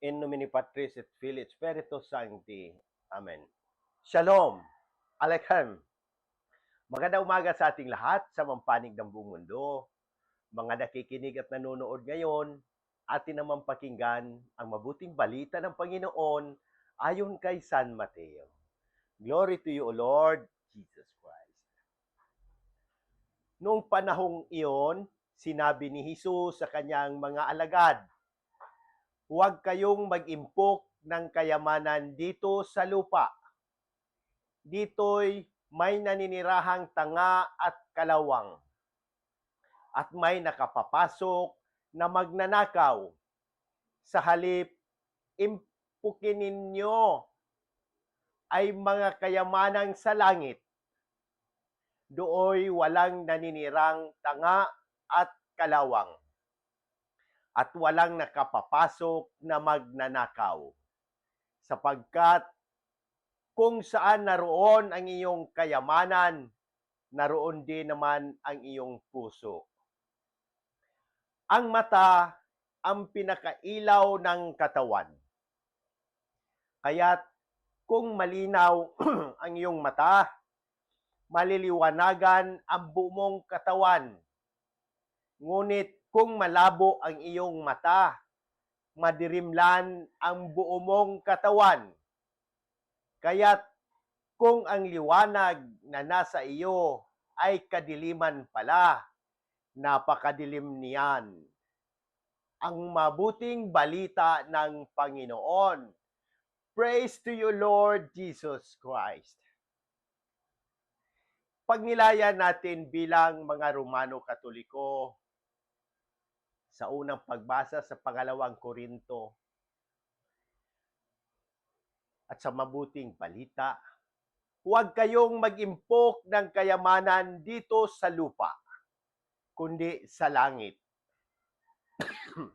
In nomine Patris et Filii et Spiritus Sancti. Amen. Shalom. Aleichem. Magandang umaga sa ating lahat sa mampanig ng buong mundo. Mga nakikinig at nanonood ngayon, atin naman pakinggan ang mabuting balita ng Panginoon ayon kay San Mateo. Glory to you, O Lord Jesus Christ. Noong panahong iyon, sinabi ni Jesus sa kanyang mga alagad, Huwag kayong mag-impok ng kayamanan dito sa lupa. Dito'y may naninirahang tanga at kalawang. At may nakapapasok na magnanakaw. Sa halip, impukin ninyo ay mga kayamanang sa langit. Dooy walang naninirang tanga at kalawang at walang nakapapasok na magnanakaw. Sapagkat kung saan naroon ang iyong kayamanan, naroon din naman ang iyong puso. Ang mata ang pinakailaw ng katawan. Kaya't kung malinaw ang iyong mata, maliliwanagan ang buong katawan. Ngunit kung malabo ang iyong mata, madirimlan ang buo mong katawan. Kaya't kung ang liwanag na nasa iyo ay kadiliman pala, napakadilim niyan. Ang mabuting balita ng Panginoon. Praise to you, Lord Jesus Christ. Pagnilaya natin bilang mga Romano Katoliko, sa unang pagbasa sa pangalawang Korinto at sa mabuting balita, huwag kayong mag-impok ng kayamanan dito sa lupa, kundi sa langit.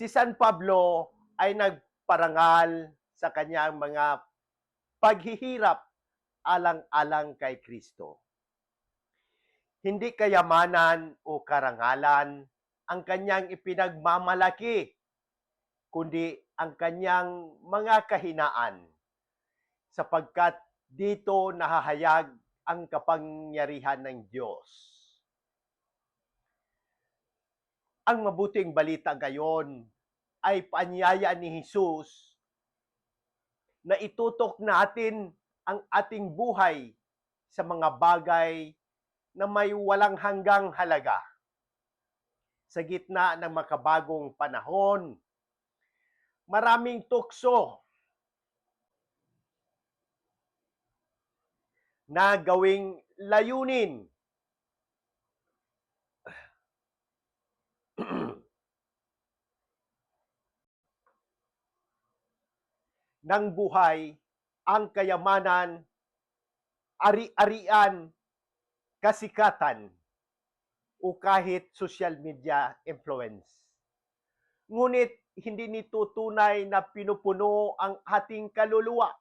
si San Pablo ay nagparangal sa kanyang mga paghihirap alang-alang kay Kristo hindi kayamanan o karangalan ang kanyang ipinagmamalaki, kundi ang kanyang mga kahinaan, sapagkat dito nahahayag ang kapangyarihan ng Diyos. Ang mabuting balita gayon ay paanyaya ni Jesus na itutok natin ang ating buhay sa mga bagay na may walang hanggang halaga. Sa gitna ng makabagong panahon, maraming tukso na gawing layunin. ng buhay ang kayamanan, ari-arian, kasikatan o kahit social media influence. Ngunit hindi nito tunay na pinupuno ang ating kaluluwa.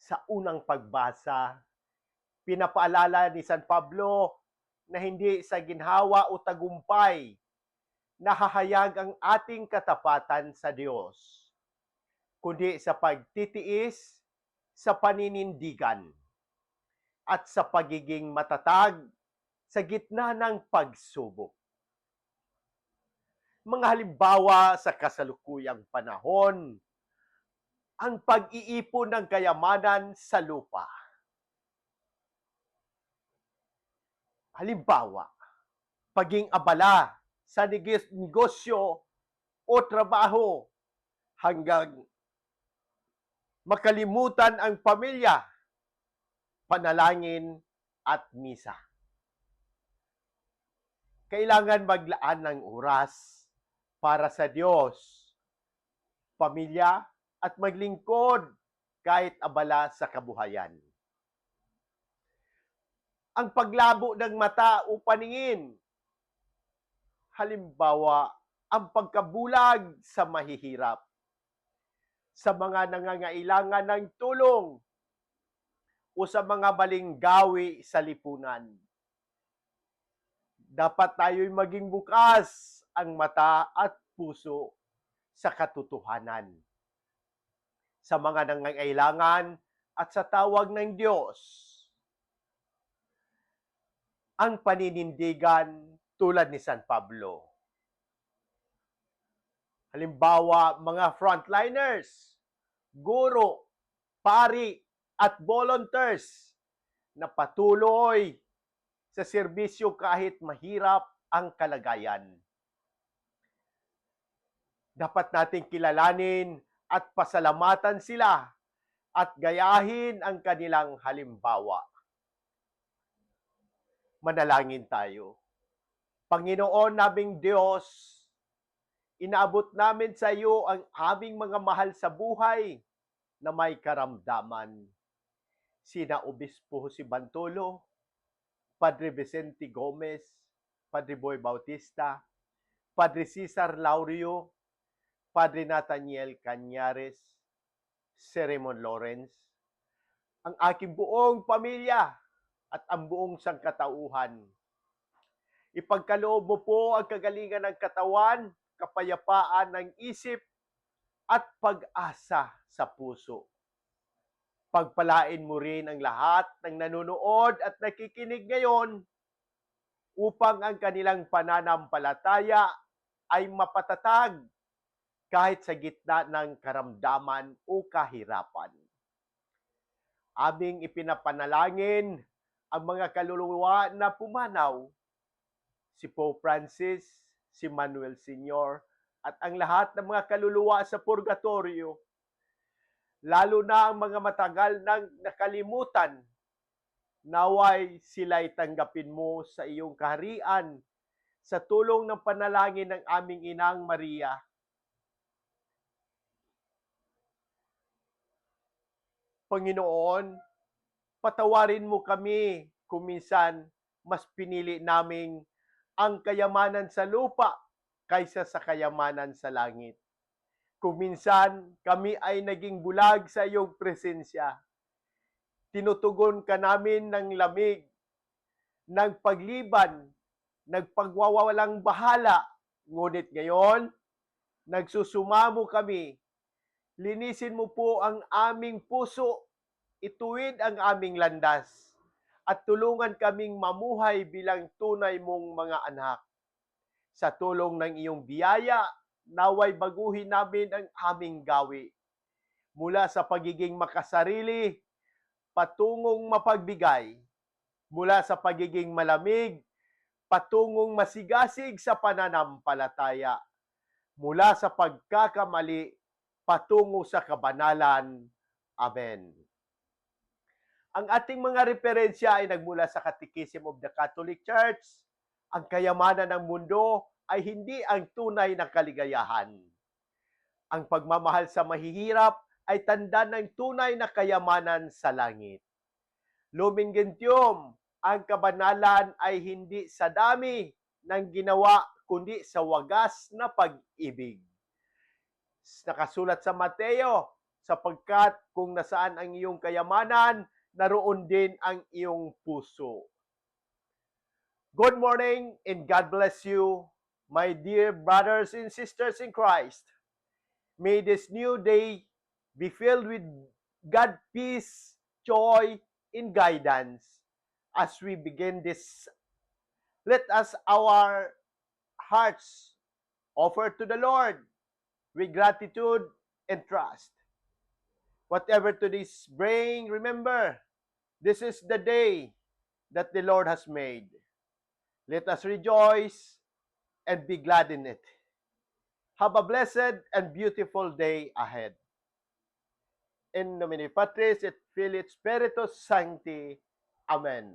Sa unang pagbasa, pinapaalala ni San Pablo na hindi sa ginhawa o tagumpay nahahayag ang ating katapatan sa Diyos, kundi sa pagtitiis sa paninindigan at sa pagiging matatag sa gitna ng pagsubok. Mga halimbawa sa kasalukuyang panahon, ang pag-iipon ng kayamanan sa lupa. Halimbawa, paging abala sa negosyo o trabaho hanggang makalimutan ang pamilya panalangin at misa. Kailangan maglaan ng oras para sa Diyos, pamilya at maglingkod kahit abala sa kabuhayan. Ang paglabo ng mata o paningin, halimbawa, ang pagkabulag sa mahihirap, sa mga nangangailangan ng tulong, o sa mga maling gawi sa lipunan. Dapat tayo'y maging bukas ang mata at puso sa katotohanan. Sa mga nangangailangan at sa tawag ng Diyos. Ang paninindigan tulad ni San Pablo. Halimbawa, mga frontliners, guro, pari, at volunteers na patuloy sa serbisyo kahit mahirap ang kalagayan. Dapat nating kilalanin at pasalamatan sila at gayahin ang kanilang halimbawa. Manalangin tayo. Panginoon naming Diyos, inaabot namin sa iyo ang aming mga mahal sa buhay na may karamdaman. Sina Obispo si Bantolo, Padre Vicente Gomez, Padre Boy Bautista, Padre Cesar Laurio, Padre Nathaniel Cañares, Seremon Lawrence, ang aking buong pamilya at ang buong sangkatauhan. Ipagkaloob mo po ang kagalingan ng katawan, kapayapaan ng isip, at pag-asa sa puso. Pagpalain mo rin ang lahat ng nanonood at nakikinig ngayon upang ang kanilang pananampalataya ay mapatatag kahit sa gitna ng karamdaman o kahirapan. Aming ipinapanalangin ang mga kaluluwa na pumanaw, si Pope Francis, si Manuel Senior, at ang lahat ng mga kaluluwa sa purgatorio, lalo na ang mga matagal nang nakalimutan, naway sila'y tanggapin mo sa iyong kaharian sa tulong ng panalangin ng aming inang Maria. Panginoon, patawarin mo kami kung minsan mas pinili naming ang kayamanan sa lupa kaysa sa kayamanan sa langit. Kung minsan kami ay naging bulag sa iyong presensya, tinutugon ka namin ng lamig, ng pagliban, nagpagwawalang bahala. Ngunit ngayon, nagsusumamo kami. Linisin mo po ang aming puso, ituwid ang aming landas, at tulungan kaming mamuhay bilang tunay mong mga anak. Sa tulong ng iyong biyaya, naway baguhin namin ang aming gawi. Mula sa pagiging makasarili, patungong mapagbigay. Mula sa pagiging malamig, patungong masigasig sa pananampalataya. Mula sa pagkakamali, patungo sa kabanalan. Amen. Ang ating mga referensya ay nagmula sa Catechism of the Catholic Church. Ang kayamanan ng mundo ay hindi ang tunay na kaligayahan. Ang pagmamahal sa mahihirap ay tanda ng tunay na kayamanan sa langit. Lumen Gentium, ang kabanalan ay hindi sa dami ng ginawa, kundi sa wagas na pag-ibig. Nakasulat sa Mateo, sapagkat kung nasaan ang iyong kayamanan, naroon din ang iyong puso. Good morning and God bless you, my dear brothers and sisters in Christ. May this new day be filled with God peace, joy, and guidance as we begin this. Let us our hearts offer to the Lord with gratitude and trust. Whatever today's bring, remember, this is the day that the Lord has made. Let us rejoice and be glad in it. Have a blessed and beautiful day ahead. In nomine Patris et Filii Spiritus Sancti. Amen.